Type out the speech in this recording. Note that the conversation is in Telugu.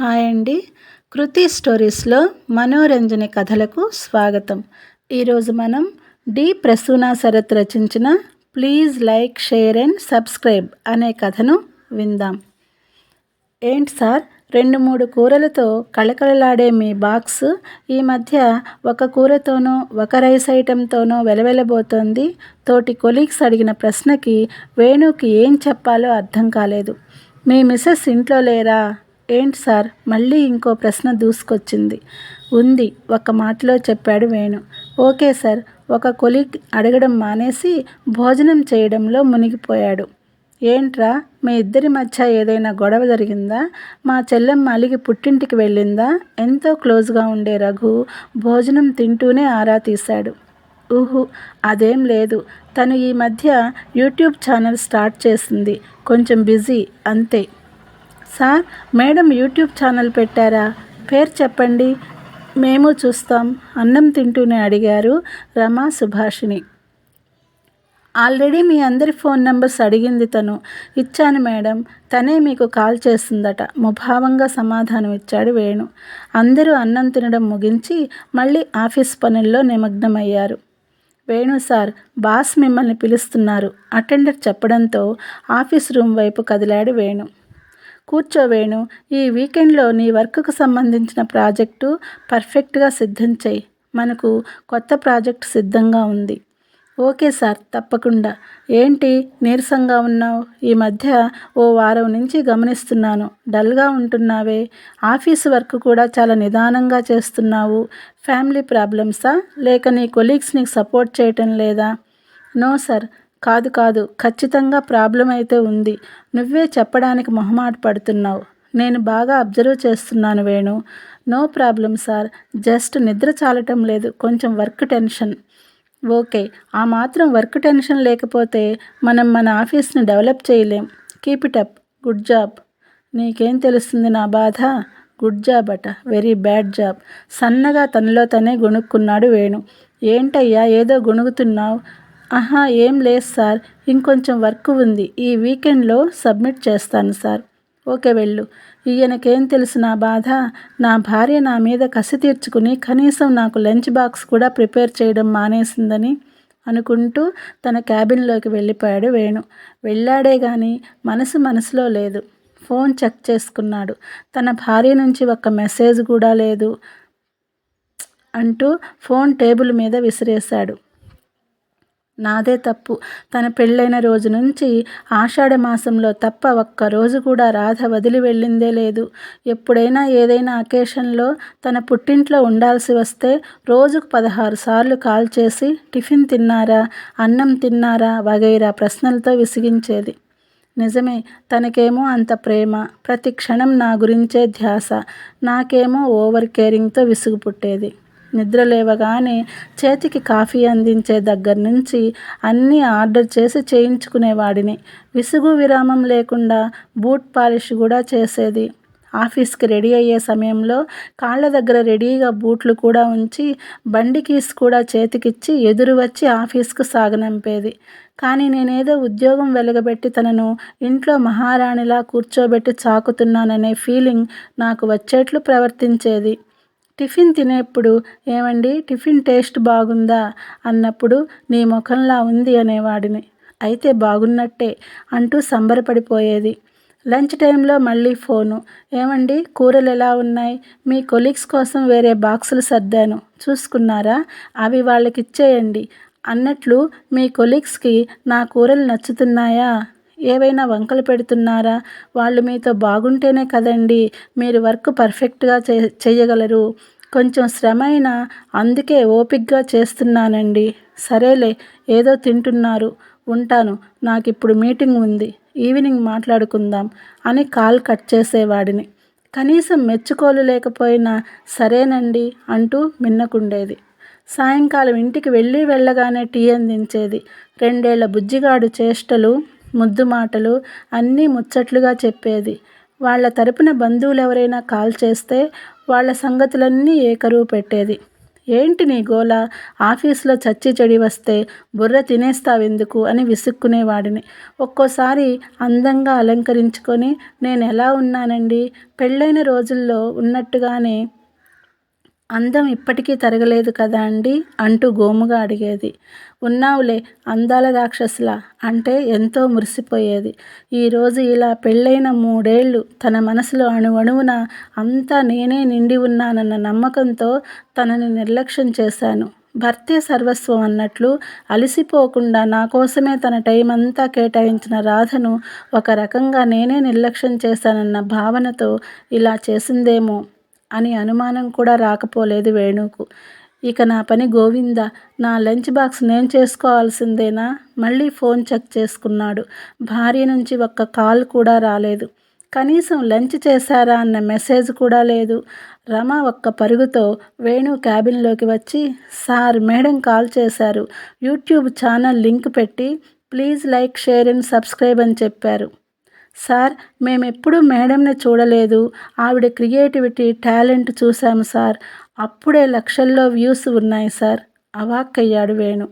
హాయ్ అండి. కృతి స్టోరీస్లో మనోరంజన కథలకు స్వాగతం. ఈరోజు మనం డి ప్రసూనా శరత్ రచించిన please like share and subscribe అనే కథను విందాం. ఏంటి సార్? రెండు మూడు కూరలతో కళకళలాడే మీ బాక్స్ ఈ మధ్య ఒక కూరతోనో ఒక రైస్ ఐటెంతోనో వెలవెలబోతోంది. తోటి కొలీగ్స్ అడిగిన ప్రశ్నకి వేణుకి ఏం చెప్పాలో అర్థం కాలేదు. మీ మిస్సెస్ ఇంట్లో లేరా? ఏంటి సార్? మళ్ళీ ఇంకో ప్రశ్న దూసుకొచ్చింది. ఉంది. ఒక మాటలో చెప్పాడు వేణు. Okay sir. ఒక కొలిగ్ అడగడం మానేసి భోజనం చేయడంలో మునిగిపోయాడు. ఏంట్రా? మీ ఇద్దరి మధ్య ఏదైనా గొడవ జరిగిందా? మా చెల్లెమ్మ అలిగి పుట్టింటికి వెళ్ళిందా? ఎంతో క్లోజ్గా ఉండే రఘు భోజనం తింటూనే ఆరా తీశాడు. ఊహు. అదేం లేదు. తను ఈ మధ్య యూట్యూబ్ ఛానల్ స్టార్ట్ చేసింది. కొంచెం బిజీ. అంతే. సార్ మేడం యూట్యూబ్ ఛానల్ పెట్టారా? పేరు చెప్పండి మేము చూస్తాం అన్నం తింటూనే అడిగారు రమా సుభాషిణి. ఆల్రెడీ మీ అందరి ఫోన్ నెంబర్స్ అడిగింది తను. ఇచ్చాను మేడం తనే మీకు కాల్ చేస్తుందట. ముభావంగా సమాధానం ఇచ్చాడు వేణు. అందరూ అన్నం తినడం ముగించి మళ్ళీ ఆఫీస్ పనుల్లో నిమగ్నమయ్యారు. వేణు సార్ బాస్ మిమ్మల్ని పిలుస్తున్నారు. అటెండర్ చెప్పడంతో ఆఫీస్ రూమ్ వైపు కదిలాడు వేణు. కూర్చోవేణు. ఈ వీకెండ్లో నీ వర్క్కు సంబంధించిన ప్రాజెక్టు పర్ఫెక్ట్గా సిద్ధం చేయి మనకు కొత్త ప్రాజెక్ట్ సిద్ధంగా ఉంది. ఓకే సార్ తప్పకుండా. ఏంటి నీరసంగా ఉన్నావు? ఈ మధ్య ఓ వారం నుంచి గమనిస్తున్నాను. డల్గా ఉంటున్నావే. ఆఫీసు వర్క్ కూడా చాలా నిదానంగా చేస్తున్నావు. ఫ్యామిలీ ప్రాబ్లమ్సా? లేక నీ కొలీగ్స్ నీకు సపోర్ట్ చేయటం లేదా? నో సార్ కాదు కాదు ఖచ్చితంగా ప్రాబ్లం అయితే ఉంది. నువ్వే చెప్పడానికి మొహమాట పడుతున్నావు. నేను బాగా అబ్జర్వ్ చేస్తున్నాను Venu. No problem sir just నిద్ర చాలటం లేదు కొంచెం వర్క్ టెన్షన్. ఓకే ఆ మాత్రం వర్క్ టెన్షన్ లేకపోతే మనం మన ఆఫీస్ని డెవలప్ చేయలేం. Keep it up. Good job. నీకేం తెలుస్తుంది నా బాధ? గుడ్ జాబ్ అట. Very bad job. సన్నగా తనలో తనే గొణుక్కున్నాడు వేణు. ఏంటయ్యా ఏదో గొణుగుతున్నావు? ఆహా ఏం లేదు సార్. ఇంకొంచెం వర్క్ ఉంది. ఈ వీకెండ్లో సబ్మిట్ చేస్తాను సార్. ఓకే వెళ్ళు. ఈయనకేం తెలుసు నా బాధ? నా భార్య నా మీద కసి తీర్చుకుని కనీసం నాకు లంచ్ బాక్స్ కూడా ప్రిపేర్ చేయడం మానేసిందని అనుకుంటూ తన క్యాబిన్లోకి వెళ్ళిపోయాడు వేణు. వెళ్ళాడే కానీ మనసు మనసులో లేదు. ఫోన్ చెక్ చేసుకున్నాడు. తన భార్య నుంచి ఒక మెసేజ్ కూడా లేదు అంటూ ఫోన్ టేబుల్ మీద విసిరేశాడు. నాదే తప్పు. తన పెళ్ళైన రోజు నుంచి ఆషాఢ మాసంలో తప్ప ఒక్క రోజు కూడా రాధ వదిలి వెళ్ళిందే లేదు. ఎప్పుడైనా ఏదైనా అకేషన్లో తన పుట్టింట్లో ఉండాల్సి వస్తే రోజుకు పదహారు సార్లు కాల్ చేసి టిఫిన్ తిన్నారా అన్నం తిన్నారా వగైరా ప్రశ్నలతో విసిగించేది. నిజమే తనకేమో అంత ప్రేమ. ప్రతి క్షణం నా గురించే ధ్యాస. నాకేమో ఓవర్ కేరింగ్తో విసుగు పుట్టేది. నిద్ర లేవగానే చేతికి కాఫీ అందించే దగ్గర నుంచి అన్నీ ఆర్డర్ చేసి చేయించుకునేవాడిని విసుగు విరామం లేకుండా బూట్ పాలిష్ కూడా చేసేది. ఆఫీస్కి రెడీ అయ్యే సమయంలో కాళ్ళ దగ్గర రెడీగా బూట్లు కూడా ఉంచి బండి కీస్ కూడా చేతికిచ్చి ఎదురు వచ్చి ఆఫీస్కు సాగనంపేది. కానీ నేనేదో ఉద్యోగం వెలగబెట్టి తనను ఇంట్లో మహారాణిలా కూర్చోబెట్టి చాకుతున్నాననే ఫీలింగ్ నాకు వచ్చేట్లు ప్రవర్తించేది. టిఫిన్ తినేప్పుడు ఏమండి? టిఫిన్ టేస్ట్ బాగుందా? అన్నప్పుడు నీ ముఖంలా ఉంది అనేవాడిని. అయితే బాగున్నట్టే అంటూ సంబరపడిపోయేది. లంచ్ టైంలో మళ్ళీ ఫోను. ఏమండి? కూరలు ఎలా ఉన్నాయి? మీ కొలీగ్స్ కోసం వేరే బాక్సులు సర్దాను. చూసుకున్నారా? అవి వాళ్ళకిచ్చేయండి. అన్నట్లు మీ కొలీగ్స్కి నా కూరలు నచ్చుతున్నాయా? ఏవైనా వంకలు పెడుతున్నారా? వాళ్ళు మీతో బాగుంటేనే కదండి మీరు వర్క్ పర్ఫెక్ట్గా చే చేయగలరు. కొంచెం శ్రమ అయినా అందుకే ఓపిక్గా చేస్తున్నానండి. సరేలే ఏదో తింటున్నారు. ఉంటాను నాకు ఇప్పుడు మీటింగ్ ఉంది. ఈవినింగ్ మాట్లాడుకుందాం అని కాల్ కట్ చేసేవాడిని. కనీసం మెచ్చుకోలు లేకపోయినా సరేనండి అంటూ మిన్నకుండేది. సాయంకాలం ఇంటికి వెళ్ళి వెళ్ళగానే టీ అందించేది. రెండేళ్ళ బుజ్జిగాడు చేష్టలు ముద్దు మాటలు అన్నీ ముచ్చట్లుగా చెప్పేది. వాళ్ళ తరపున బంధువులు ఎవరైనా కాల్ చేస్తే వాళ్ళ సంగతులన్నీ ఏకరువు పెట్టేది. ఏంటి నీ గోల? ఆఫీస్లో చచ్చి చెడి వస్తే బుర్ర తినేస్తావెందుకు? అని విసుక్కునేవాడిని. ఒక్కోసారి అందంగా అలంకరించుకొని నేను ఎలా ఉన్నానండి? పెళ్ళైన రోజుల్లో ఉన్నట్టుగానే అందం ఇప్పటికీ తరగలేదు కదా అండి? అంటూ గోముగా అడిగేది. ఉన్నావులే అందాల రాక్షసులా అంటే ఎంతో మురిసిపోయేది. ఈరోజు ఇలా పెళ్ళైన మూడేళ్ళు తన మనసులో అణువణువున అంతా నేనే నిండి ఉన్నానన్న నమ్మకంతో తనని నిర్లక్ష్యం చేశాను. భర్తే సర్వస్వం అన్నట్లు అలసిపోకుండా నా కోసమే తన టైం అంతా కేటాయించిన రాధను ఒక రకంగా నేనే నిర్లక్ష్యం చేశానన్న భావనతో ఇలా చేసిందేమో. అని అనుమానం కూడా రాకపోలేదు వేణుకు. ఇక నా పని గోవింద నా లంచ్ బాక్స్ నేను చేసుకోవాల్సిందేనా? మళ్ళీ ఫోన్ చెక్ చేసుకున్నాడు. భార్య నుంచి ఒక్క కాల్ కూడా రాలేదు. కనీసం లంచ్ చేశారా అన్న మెసేజ్ కూడా లేదు. రమ ఒక్క పరుగుతో వేణు క్యాబిన్లోకి వచ్చి సార్ మేడం కాల్ చేశారు. యూట్యూబ్ ఛానల్ లింక్ పెట్టి please like share and subscribe అని చెప్పారు. సార్ మేమెప్పుడూ మేడంని చూడలేదు. ఆవిడ క్రియేటివిటీ టాలెంట్ చూశాము సార్. అప్పుడే లక్షల్లో వ్యూస్ ఉన్నాయి సార్. అవాక్కయ్యాడు వేణు.